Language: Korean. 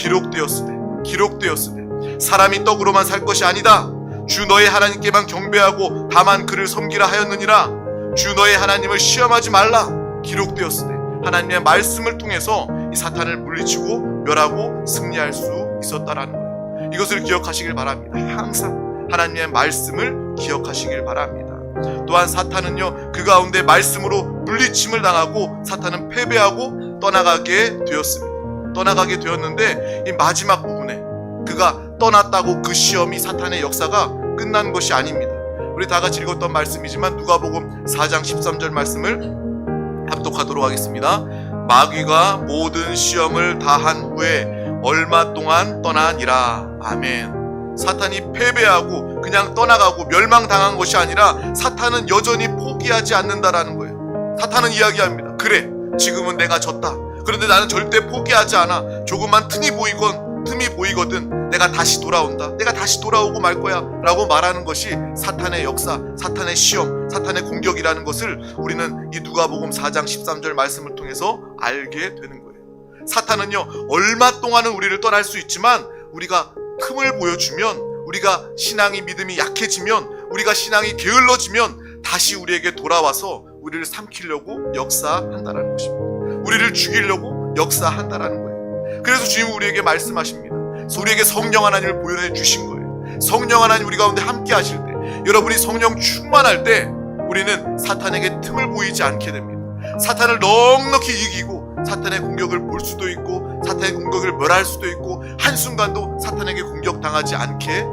기록되었으되 기록되었으되 사람이 떡으로만 살 것이 아니다 주 너의 하나님께만 경배하고 다만 그를 섬기라 하였느니라 주 너의 하나님을 시험하지 말라 기록되었으되 하나님의 말씀을 통해서 이 사탄을 물리치고 멸하고 승리할 수 있었다라는 거예요. 이것을 기억하시길 바랍니다. 항상 하나님의 말씀을 기억하시길 바랍니다. 또한 사탄은요 그 가운데 말씀으로 물리침을 당하고 사탄은 패배하고 떠나가게 되었습니다. 떠나가게 되었는데 이 마지막 부분에 그가 떠났다고 그 시험이 사탄의 역사가 끝난 것이 아닙니다. 우리 다 같이 읽었던 말씀이지만 누가복음 4장 13절 말씀을 합독하도록 하겠습니다. 마귀가 모든 시험을 다한 후에 얼마 동안 떠나니라. 아멘. 사탄이 패배하고 그냥 떠나가고 멸망당한 것이 아니라 사탄은 여전히 포기하지 않는다라는 거예요. 사탄은 이야기합니다. 그래, 지금은 내가 졌다. 그런데 나는 절대 포기하지 않아. 조금만 틈이 보이건 틈이 보이거든 내가 다시 돌아온다. 내가 다시 돌아오고 말 거야. 라고 말하는 것이 사탄의 역사, 사탄의 시험, 사탄의 공격이라는 것을 우리는 이 누가복음 4장 13절 말씀을 통해서 알게 되는 거예요. 사탄은요, 얼마 동안은 우리를 떠날 수 있지만 우리가 틈을 보여주면 우리가 신앙이 믿음이 약해지면 우리가 신앙이 게을러지면 다시 우리에게 돌아와서 우리를 삼키려고 역사한다라는 것입니다. 우리를 죽이려고 역사한다라는 거예요. 그래서 주님은 우리에게 말씀하십니다. 우리에게 성령 하나님을 보여내 주신 거예요. 성령 하나님 우리 가운데 함께 하실 때 여러분이 성령 충만할 때 우리는 사탄에게 틈을 보이지 않게 됩니다. 사탄을 넉넉히 이기고 사탄의 공격을 볼 수도 있고 사탄의 공격을 멸할 수도 있고 한순간도 사탄에게 공격당하지 않게